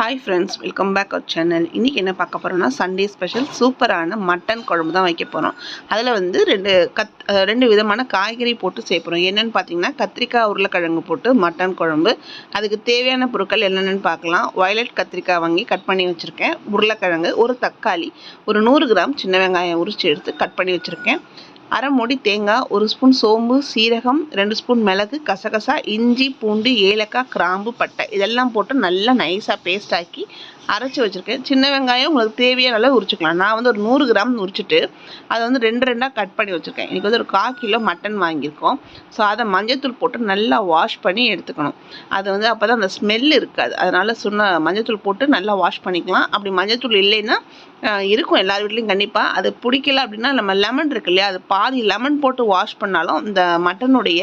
Hi friends welcome back our channel இன்றைக்கி என்ன பார்க்க போகிறோம்னா சண்டே ஸ்பெஷல் சூப்பரான மட்டன் குழம்பு தான் வைக்க போகிறோம் அதில் வந்து ரெண்டு கத் ரெண்டு விதமான காய்கறி போட்டு செய்ய போகிறோம் என்னென்னு பார்த்தீங்கன்னா கத்திரிக்காய் உருளைக்கிழங்கு போட்டு மட்டன் குழம்பு. அதுக்கு தேவையான பொருட்கள் என்னென்னு பார்க்கலாம். வயலட் கத்திரிக்காய் வாங்கி கட் பண்ணி வச்சுருக்கேன். உருளைக்கிழங்கு ஒரு தக்காளி ஒரு நூறு கிராம் சின்ன வெங்காயம் உரிச்சு எடுத்து கட் பண்ணி வச்சுருக்கேன். அரை மூடி தேங்காய் ஒரு ஸ்பூன் சோம்பு சீரகம் ரெண்டு ஸ்பூன் மிளகு கசகசா இஞ்சி பூண்டு ஏலக்காய் கிராம்பு பட்டை. இதெல்லாம் போட்டு நல்லா நைஸாக பேஸ்ட் ஆக்கி அரைச்சி வச்சுருக்கேன். சின்ன வெங்காயம் உங்களுக்கு தேவையான அளவு உரிச்சுக்கலாம். நான் வந்து ஒரு நூறு கிராம் உரிச்சிட்டு அதை வந்து ரெண்டு ரெண்டாக கட் பண்ணி வச்சுருக்கேன். இன்றைக்கி வந்து ஒரு கால் கிலோ மட்டன் வாங்கியிருக்கோம். ஸோ அதை மஞ்சத்தூள் போட்டு நல்லா வாஷ் பண்ணி எடுத்துக்கணும். அது வந்து அப்போ தான் அந்த ஸ்மெல் இருக்காது. அதனால் சொன்ன மஞ்சத்தூள் போட்டு நல்லா வாஷ் பண்ணிக்கலாம். அப்படி மஞ்சத்தூள் இல்லைன்னா இருக்கும் எல்லார் வீட்லேயும் கண்டிப்பாக அது பிடிக்கல அப்படின்னா நம்ம லெமன் இருக்கு இல்லையா அது பாதி லெமன் போட்டு வாஷ் பண்ணாலும் இந்த மட்டனுடைய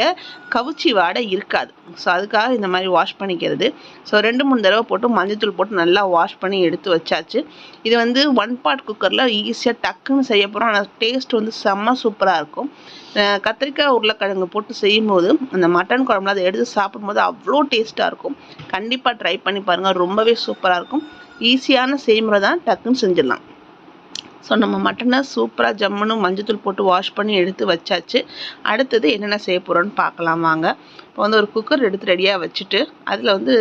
கவுச்சி வாடை இருக்காது. ஸோ அதுக்காக இந்த மாதிரி வாஷ் பண்ணிக்கிறது. ஸோ ரெண்டு மூணு தடவை போட்டு மஞ்சத்தூள் போட்டு நல்லா வாஷ் வாஷ் பண்ணி எடுத்து வச்சாச்சு. இது வந்து ஒன் பார்ட் குக்கரில் ஈஸியாக டக்குன்னு செய்ய போகிறோம் ஆனால் டேஸ்ட் வந்து செம்ம சூப்பராக இருக்கும். கத்திரிக்காய் உருளைக்கிழங்கு போட்டு செய்யும்போது அந்த மட்டன் குழம்புல அதை எடுத்து சாப்பிடும்போது அவ்வளோ டேஸ்ட்டாக இருக்கும். கண்டிப்பாக ட்ரை பண்ணி பாருங்கள் ரொம்பவே சூப்பராக இருக்கும். ஈஸியான செய்முறை தான். டக்குன்னு செஞ்சிடலாம். ஸோ நம்ம மட்டனை சூப்பராக ஜம்முன்னு மஞ்சத்தூள் போட்டு வாஷ் பண்ணி எடுத்து வச்சாச்சு. அடுத்தது என்னென்ன செய்ய போகிறோன்னு பார்க்கலாம் வாங்க. இப்போ வந்து ஒரு குக்கர் எடுத்து ரெடியாக வச்சுட்டு அதில் வந்து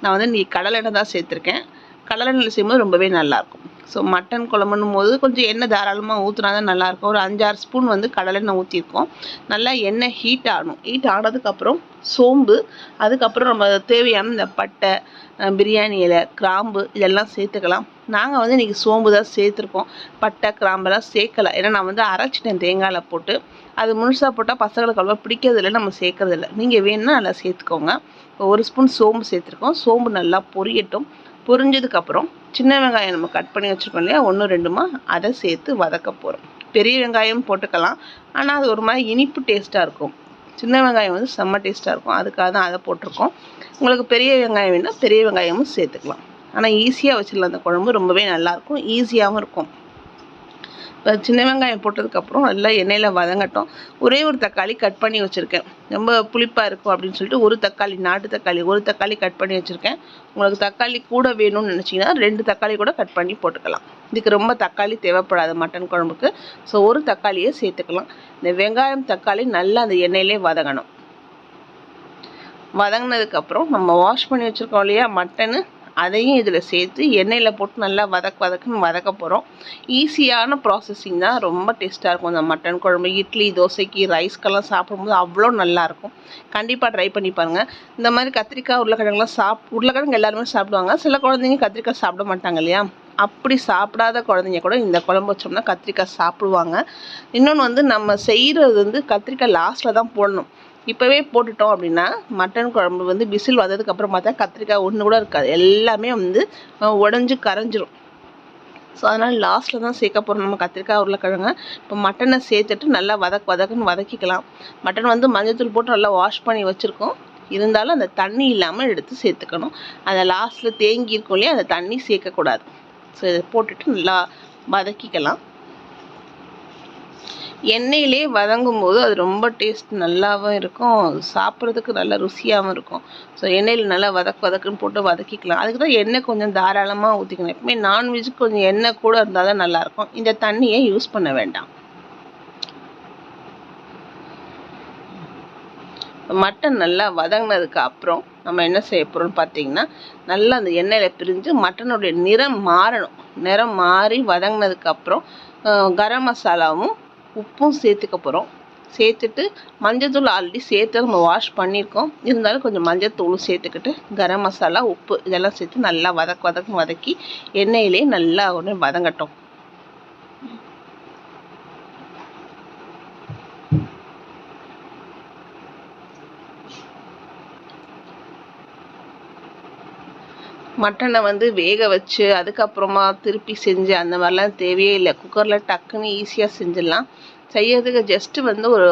நான் வந்து நீ கடலெண்ணெய் தான் சேர்த்துருக்கேன். கடலெண்ணெயில் செய்யும்போது ரொம்பவே நல்லாயிருக்கும். ஸோ மட்டன் குழம்புன்னும் போது கொஞ்சம் எண்ணெய் தாராளமாக ஊற்றினா தான் நல்லாயிருக்கும். ஒரு அஞ்சாறு ஸ்பூன் வந்து கடலெண்ணெய் ஊற்றிருக்கோம் நல்லா எண்ணெய் ஹீட் ஆகணும். ஹீட் ஆனதுக்கப்புறம் சோம்பு அதுக்கப்புறம் நம்ம தேவையான இந்த பட்டை பிரியாணி இலை கிராம்பு இதெல்லாம் சேர்த்துக்கலாம். நாங்கள் வந்து இன்றைக்கி சோம்பு தான் சேர்த்துருக்கோம். பட்டை கிராம்பெல்லாம் சேர்க்கலை. ஏன்னா நான் வந்து அரைச்சிட்டேன் தேங்காயில் போட்டு. அது முழுசாக போட்டால் பசங்களுக்கு அவ்வளோ பிடிக்கிறதில்ல. நம்ம சேர்க்கறதில்ல. நீங்கள் வேணும்னா நல்லா சேர்த்துக்கோங்க. ஒரு ஸ்பூன் சோம்பு சேர்த்துருக்கோம். சோம்பு நல்லா பொரியட்டும். பொரிஞ்சதுக்கப்புறம் சின்ன வெங்காயம் நம்ம கட் பண்ணி வச்சுருக்கோம் இல்லையா? ஒன்று ரெண்டுமா? அதை சேர்த்து வதக்க போகிறோம் பெரிய வெங்காயம் போட்டுக்கலாம். ஆனால் அது ஒரு மாதிரி இனிப்பு டேஸ்ட்டாக இருக்கும். சின்ன வெங்காயம் வந்து செம்ம டேஸ்ட்டாக இருக்கும். அதுக்காக தான் அதை போட்டிருக்கோம். உங்களுக்கு பெரிய வெங்காயம் வேணால் பெரிய வெங்காயமும் சேர்த்துக்கலாம். ஆனால் ஈஸியாக வச்சிடலாம். அந்த குழம்பு ரொம்பவே நல்லாயிருக்கும் ஈஸியாகவும் இருக்கும். சின்ன வெங்காயம் போட்டதுக்கப்புறம் நல்லா எண்ணெயில் வதங்கட்டும். ஒரே ஒரு தக்காளி கட் பண்ணி வச்சுருக்கேன். ரொம்ப புளிப்பாக இருக்கும் அப்படின்னு சொல்லிட்டு ஒரு தக்காளி நாட்டு தக்காளி ஒரு தக்காளி கட் பண்ணி வச்சுருக்கேன். உங்களுக்கு தக்காளி கூட வேணும்னு நினச்சிங்கன்னா ரெண்டு தக்காளி கூட கட் பண்ணி போட்டுக்கலாம். இதுக்கு ரொம்ப தக்காளி தேவைப்படாது மட்டன் குழம்புக்கு. ஸோ ஒரு தக்காளியை சேர்த்துக்கலாம். இந்த வெங்காயம் தக்காளி நல்லா அந்த எண்ணெயிலே வதங்கணும். வதங்கினதுக்கப்புறம் நம்ம வாஷ் பண்ணி வச்சுருக்கோம் இல்லையா மட்டனு? அதையும் இதில் சேர்த்து எண்ணெயில் போட்டு நல்லா வதக்க வதக்குன்னு வதக்க போகிறோம் ஈஸியான ப்ராசஸிங் தான். ரொம்ப டேஸ்ட்டாக இருக்கும். அந்த மட்டன் குழம்பு இட்லி தோசைக்கு ரைஸ்க்கெல்லாம் சாப்பிடும்போது அவ்வளோ நல்லாயிருக்கும் கண்டிப்பாக ட்ரை பண்ணி பாருங்கள் இந்த மாதிரி கத்திரிக்காய் உருளைக்கிழங்குலாம் சாப் உருளைக்கிழங்கு எல்லாருமே சாப்பிடுவாங்க. சில குழந்தைங்க கத்திரிக்காய் சாப்பிட மாட்டாங்க இல்லையா? அப்படி சாப்பிடாத குழந்தைங்க கூட இந்த குழம்பு வச்சோம்னா கத்திரிக்காய் சாப்பிடுவாங்க. இன்னொன்று வந்து நம்ம செய்கிறது வந்து கத்திரிக்காய் லாஸ்ட்டில் தான் போடணும். இப்போவே போட்டுட்டோம் அப்படின்னா மட்டன் குழம்பு வந்து விசில் வந்ததுக்கப்புறம் பார்த்தா கத்திரிக்காய் ஒன்று கூட இருக்காது. எல்லாமே வந்து உடஞ்சி கரைஞ்சிரும். ஸோ அதனால் லாஸ்ட்டில் தான் சேர்க்க போகிறோம் நம்ம கத்திரிக்காய் உருளைக்கிழங்க. இப்போ மட்டனை சேர்த்துட்டு நல்லா வதக் வதக்குன்னு வதக்கிக்கலாம். மட்டன் வந்து மஞ்சத்தூள் போட்டு நல்லா வாஷ் பண்ணி வச்சுருக்கோம். இருந்தாலும் அந்த தண்ணி இல்லாமல் எடுத்து சேர்த்துக்கணும். அந்த லாஸ்ட்டில் தேங்கி இருக்கும் இல்லையா அந்த தண்ணி சேர்க்கக்கூடாது. ஸோ இதை போட்டுட்டு நல்லா வதக்கிக்கலாம். எண்ணெயிலே வதங்கும் போது அது ரொம்ப டேஸ்ட் நல்லாவும் இருக்கும். சாப்பிட்றதுக்கு நல்லா ருசியாகவும் இருக்கும். ஸோ எண்ணெயில் நல்லா வதக்கு வதக்குன்னு போட்டு வதக்கிக்கலாம். அதுக்கு தான் எண்ணெய் கொஞ்சம் தாராளமாக ஊற்றிக்கணும் எப்பவுமே நான்வெஜ்ஜுக்கு கொஞ்சம் எண்ணெய் கூட இருந்தால் தான் நல்லாயிருக்கும் இந்த தண்ணியை யூஸ் பண்ண வேண்டாம். மட்டன் நல்லா வதங்கினதுக்கு அப்புறம் நம்ம என்ன செய்ய போகிறோம்னு பார்த்தீங்கன்னா நல்லா அந்த எண்ணெயில் பிரிஞ்சு மட்டனுடைய நிறம் மாறணும். நிறம் மாறி வதங்கினதுக்கப்புறம் கரம் மசாலாவும் உப்பும் சேர்த்துக்க போகிறோம் சேர்த்துட்டு மஞ்சத்தூள் ஆல்ரெடி சேர்த்து நம்ம வாஷ் பண்ணியிருக்கோம் இருந்தாலும் கொஞ்சம் மஞ்சத்தூளும் சேர்த்துக்கிட்டு கரம் மசாலா உப்பு இதெல்லாம் சேர்த்து நல்லா வதக்கு வதக்கு வதக்கி எண்ணெயிலே நல்லா ஒன்று வதங்கட்டும். மட்டனை வந்து வேக வச்சு அதுக்கப்புறமா திருப்பி செஞ்சு அந்த மாதிரிலாம் தேவையே இல்லை. குக்கரில் டக்குன்னு ஈஸியாக செஞ்சிடலாம். செய்யறதுக்கு ஜஸ்ட்டு வந்து ஒரு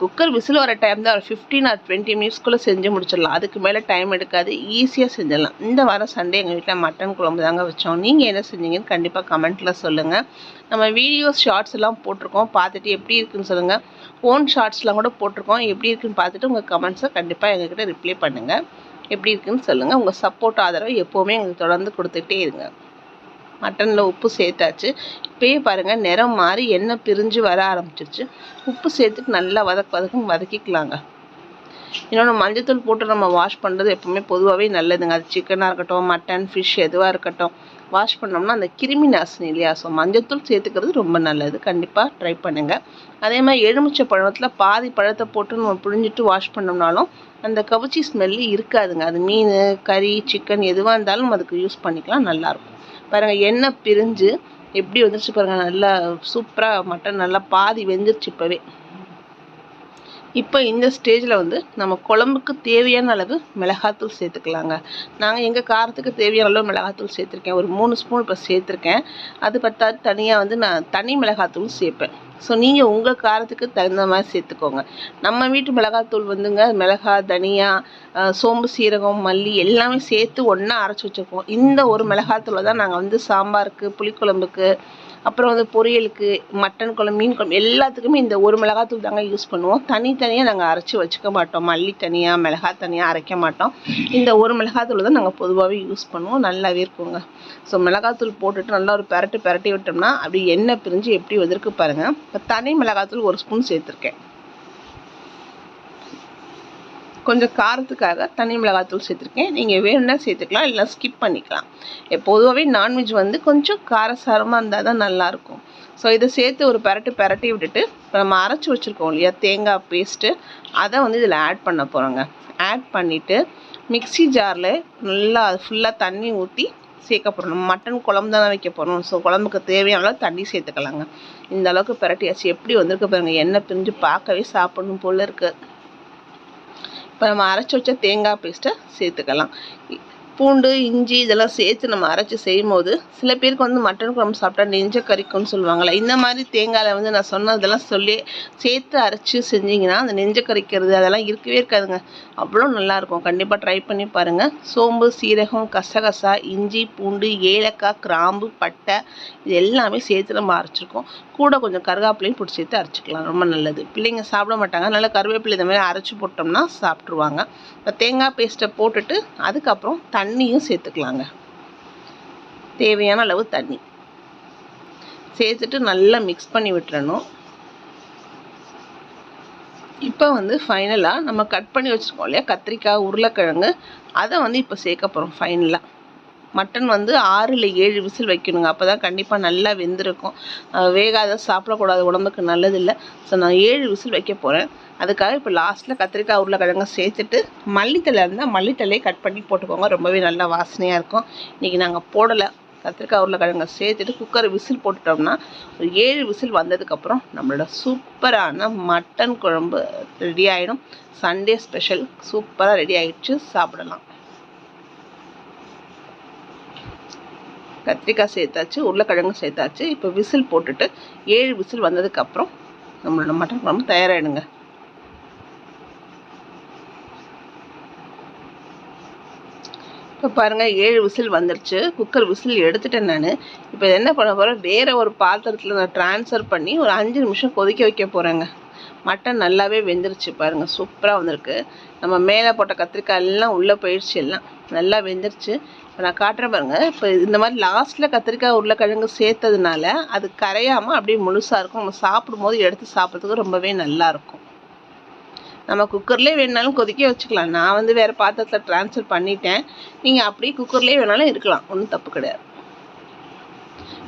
குக்கர் விசில் வர டைம் தான். ஒரு ஃபிஃப்டீன் ஆர் டுவெண்ட்டி மினிட்ஸ்க்குள்ளே செஞ்சு முடிச்சிடலாம். அதுக்கு மேலே டைம் எடுக்காது. ஈஸியாக செஞ்சிடலாம். இந்த வாரம் சண்டே எங்கள் வீட்டில் மட்டன் குழம்பு தாங்க வச்சோம். நீங்கள் என்ன செஞ்சீங்கன்னு கண்டிப்பாக கமெண்ட்டில் சொல்லுங்கள் நம்ம வீடியோஸ் ஷார்ட்ஸ் எல்லாம் போட்டிருக்கோம். பார்த்துட்டு எப்படி இருக்குன்னு சொல்லுங்கள் ஃபோன் ஷார்ட்ஸ்லாம் கூட போட்டிருக்கோம். எப்படி இருக்குன்னு பார்த்துட்டு உங்கள் கமெண்ட்ஸை கண்டிப்பாக எங்ககிட்ட ரிப்ளை பண்ணுங்கள் எப்படி இருக்குன்னு சொல்லுங்கள் உங்கள் சப்போர்ட் ஆதரவு எப்போவுமே எங்களுக்கு தொடர்ந்து கொடுத்துட்டே இருங்க. மட்டனில் உப்பு சேர்த்தாச்சு. இப்பயே பாருங்கள் நிறம் மாறி எண்ணெய் பிரிஞ்சு வர ஆரம்பிச்சிருச்சு. உப்பு சேர்த்துட்டு நல்லா வதக்க வதக்கும் வதக்கிக்கலாங்க. இன்னொன்று மஞ்சத்தூள் போட்டு நம்ம வாஷ் பண்ணுறது எப்போவுமே பொதுவாகவே நல்லதுங்க. அது சிக்கனாக இருக்கட்டும் மட்டன் ஃபிஷ் எதுவாக இருக்கட்டும். வாஷ் பண்ணோம்னா அந்த கிருமி நாசினி இல்லையா? ஸோ மஞ்சத்தூள் சேர்த்துக்கிறது ரொம்ப நல்லது. கண்டிப்பாக ட்ரை பண்ணுங்கள் அதே மாதிரி எலுமிச்சை பழத்தில் பாதி பழத்தை போட்டு நம்ம புழிஞ்சிட்டு வாஷ் பண்ணோம்னாலும் அந்த கவுச்சி ஸ்மெல்லு இருக்காதுங்க. அது மீன் கறி சிக்கன் எதுவாக இருந்தாலும் அதுக்கு யூஸ் பண்ணிக்கலாம். நல்லாயிருக்கும் பாருங்கள் எண்ணெய் பிரிஞ்சு எப்படி வந்துருச்சு பாருங்கள் நல்லா சூப்பராக மட்டன் நல்லா பாதி வெந்துருச்சு இப்போவே. இப்போ இந்த ஸ்டேஜில் வந்து நம்ம குழம்புக்கு தேவையான அளவு மிளகாத்தூள் சேர்த்துக்கலாங்க. நாங்கள் எங்கள் காரத்துக்கு தேவையான அளவு மிளகாத்தூள் சேர்த்துருக்கேன். ஒரு மூணு ஸ்பூன் இப்போ சேர்த்துருக்கேன். அது பத்தாது தனியாக வந்து நான் தனி மிளகாத்தூள் சேர்ப்பேன். ஸோ நீங்கள் உங்கள் காரத்துக்கு தகுந்த மாதிரி சேர்த்துக்கோங்க. நம்ம வீட்டு மிளகாத்தூள் வந்துங்க மிளகா தனியா சோம்பு சீரகம் மல்லி எல்லாமே சேர்த்து ஒன்றா அரைச்சி வச்சுருக்கோம் இந்த ஒரு மிளகாத்தூளை தான் நாங்கள் வந்து சாம்பாருக்கு புளிக்குழம்புக்கு அப்புறம் வந்து பொரியலுக்கு மட்டன் குழம்பு மீன் குழம்பு எல்லாத்துக்குமே இந்த ஒரு மிளகாத்தூள் தாங்க யூஸ் பண்ணுவோம். தனித்தனியாக நாங்கள் அரைச்சி வச்சுக்க மாட்டோம். மல்லி தனியாக மிளகா தனியாக அரைக்க மாட்டோம். இந்த ஒரு மிளகாத்தூள் தான் நாங்கள் பொதுவாகவே யூஸ் பண்ணுவோம். நல்லாவே இருக்குங்க. ஸோ மிளகாத்தூள் போட்டுட்டு நல்லா ஒரு பெரட்டு பெரட்டி விட்டோம்னா அப்படி எண்ணெய் பிரிஞ்சு எப்படி வந்திருக்கு பாருங்கள் இப்போ தனி மிளகாத்தூள் ஒரு ஸ்பூன் சேர்த்துருக்கேன். கொஞ்சம் காரத்துக்காக தனி மிளகாத்தூள் சேர்த்துருக்கேன். நீங்கள் வேணும்னா சேர்த்துக்கலாம் இல்லை ஸ்கிப் பண்ணிக்கலாம். பொதுவாகவே நான்வெஜ் வந்து கொஞ்சம் காரசாரமாக இருந்தால் தான் நல்லாயிருக்கும். ஸோ இதை சேர்த்து ஒரு பரட்டு பரட்டி விட்டுட்டு இப்போ நம்ம அரைச்சி வச்சுருக்கோம் இல்லையா தேங்காய் பேஸ்ட்டு அதை வந்து இதில் ஆட் பண்ண போகிறோங்க ஆட் பண்ணிவிட்டு மிக்சி ஜாரில் நல்லா அது ஃபுல்லாக தண்ணி ஊற்றி சேர்க்க போகிறோம் மட்டன் குழம்பு தானே வைக்க போகிறோம் ஸோ குழம்புக்கு தேவையான அளவு தண்ணி சேர்த்துக்கலாங்க. இந்த அளவுக்கு பரட்டியாச்சு. எப்படி வந்திருக்கு பாருங்கள் எண்ணெய் பிரிஞ்சு பார்க்கவே சாப்பிடணும் போல் இருக்குது இப்போ நம்ம அரைச்சி வச்ச தேங்காய் பேஸ்ட்டை சேர்த்துக்கலாம். பூண்டு இஞ்சி இதெல்லாம் சேர்த்து நம்ம அரைச்சி செய்யும் போது சில பேருக்கு வந்து மட்டன் குழம்பு சாப்பிட்டா நெஞ்ச கறிக்கும்னு சொல்லுவாங்கள்ல இந்த மாதிரி தேங்காயில் வந்து நான் சொன்னதெல்லாம் சொல்லி சேர்த்து அரைச்சி செஞ்சிங்கன்னா அந்த நெஞ்ச கறிக்கிறது அதெல்லாம் இருக்கவே இருக்காதுங்க. அவ்வளோ நல்லாயிருக்கும் கண்டிப்பாக ட்ரை பண்ணி பாருங்கள் சோம்பு சீரகம் கசகசா இஞ்சி பூண்டு ஏலக்காய் கிராம்பு பட்டை இது எல்லாமே சேர்த்து நம்ம அரைச்சிருக்கோம். கூட கொஞ்சம் கருகாப்பிலையும் பிடிச்சி சேர்த்து அரைச்சிக்கலாம். ரொம்ப நல்லது. பிள்ளைங்க சாப்பிட மாட்டாங்க. நல்லா கருவேப்பிலை இந்த மாதிரி அரைச்சி போட்டோம்னா சாப்பிட்ருவாங்க இப்போ தேங்காய் பேஸ்ட்டை போட்டுட்டு அதுக்கப்புறம் தண்ணியும் சேர்த்துக்கலாங்க. தேவையான அளவு தண்ணி. சேர்த்துட்டு நல்லா மிக்ஸ் பண்ணி விட்டுறணும். இப்போ வந்து ஃபைனலாக நம்ம கட் பண்ணி வச்சுருக்கோம் இல்லையா? கத்திரிக்காய் உருளைக்கிழங்கு அதை வந்து இப்போ சேர்க்க போகிறோம் ஃபைனலாக மட்டன் வந்து ஆறு இல்லை ஏழு விசில் வைக்கணுங்க. அப்போ தான் கண்டிப்பாக நல்லா வெந்திருக்கும். வேகாத சாப்பிடக்கூடாது உடம்புக்கு நல்லதில்லை. ஸோ நான் ஏழு விசில் வைக்க போகிறேன் அதுக்காக இப்போ லாஸ்ட்டில் கத்திரிக்காய் உருளைக்கிழங்க சேர்த்துட்டு மல்லித்தலை இருந்தால் மல்லித்தலையை கட் பண்ணி போட்டுக்கோங்க. ரொம்பவே நல்லா வாசனையாக இருக்கும். இன்றைக்கி நாங்கள் போடலை. கத்திரிக்காய் உருளைக்கிழங்க சேர்த்துட்டு குக்கரை விசில் போட்டுட்டோம்னா ஒரு ஏழு விசில் வந்ததுக்கப்புறம் நம்மளோட சூப்பரான மட்டன் குழம்பு ரெடி ஆகிடும் சண்டே ஸ்பெஷல் சூப்பராக ரெடி ஆகிடுச்சு சாப்பிடலாம். கத்திரிக்காய் சேர்த்தாச்சு உருளைக்கிழங்கு சேர்த்தாச்சு. இப்போ விசில் போட்டுட்டு ஏழு விசில் வந்ததுக்கப்புறம் நம்மளோட மட்டன் குழம்பு தயாராகிடுங்க இப்போ பாருங்கள் ஏழு விசில் வந்துருச்சு. குக்கர் விசில் எடுத்துட்டேன் நான். இப்போ என்ன பண்ண போகிறேன் வேறு ஒரு பாத்திரத்தில் நான் ட்ரான்ஸ்ஃபர் பண்ணி ஒரு அஞ்சு நிமிஷம் கொதிக்க வைக்க போகிறேங்க மட்டன் நல்லாவே வெந்துருச்சு பாருங்கள் சூப்பராக வந்திருக்கு. நம்ம மேலே போட்ட கத்திரிக்காய் எல்லாம் உள்ளே போயிடுச்சு எல்லாம். நல்லா வெந்துருச்சு. இப்போ நான் காட்டுறேன் பாருங்கள் இப்போ இந்த மாதிரி லாஸ்ட்டில் கத்திரிக்காய் உருளைக்கிழங்கு சேர்த்ததுனால அது கரையாமல் அப்படியே முழுசாக இருக்கும். நம்ம சாப்பிடும்போது எடுத்து சாப்பிட்றதுக்கு ரொம்பவே நல்லாயிருக்கும் நம்ம குக்கர்லேயே வேணாலும் கொதிக்க வச்சுக்கலாம். நான் வந்து வேறு பாத்திரத்தில் ட்ரான்ஸ்ஃபர் பண்ணிட்டேன். நீங்கள் அப்படியே குக்கர்லேயே வேணாலும் இருக்கலாம். ஒன்றும் தப்பு கிடையாது.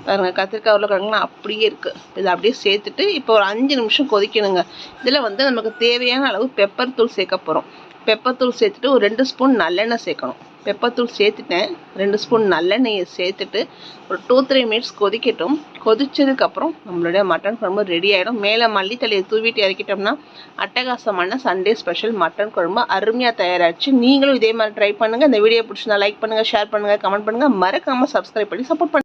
பாருங்கள் கத்திரிக்காய் உருளைக்கிழங்குலாம் அப்படியே இருக்குது இதை அப்படியே சேர்த்துட்டு இப்போ ஒரு அஞ்சு நிமிஷம் கொதிக்கணுங்க. இதில் வந்து நமக்கு தேவையான அளவு பெப்பர் தூள் சேர்க்க போகிறோம் பெப்பர் தூள் சேர்த்துட்டு ஒரு ரெண்டு ஸ்பூன் நல்லெண்ணெய் சேர்க்கணும். பெப்பர் தூள் சேர்த்துட்டேன். ரெண்டு ஸ்பூன் நல்லெண்ணெயை சேர்த்துட்டு ஒரு டூ த்ரீ மினிட்ஸ் கொதிக்கட்டும். கொதிச்சதுக்கப்புறம் நம்மளுடைய மட்டன் குழம்பு ரெடி ஆகிடும் மேலே மல்லித்தலையை தூவிட்டு இறக்கிட்டோம்னா அட்டகாசமான சண்டே ஸ்பெஷல் மட்டன் குழம்பு அருமையாக தயாராகிடுச்சு நீங்களும் இதே மாதிரி ட்ரை பண்ணுங்கள் இந்த வீடியோ பிடிச்சிருந்தா லைக் பண்ணுங்கள் ஷேர் பண்ணுங்கள் கமெண்ட் பண்ணுங்கள் மறக்காமல் சப்ஸ்கிரைப் பண்ணி சப்போர்ட் பண்ணுங்கள்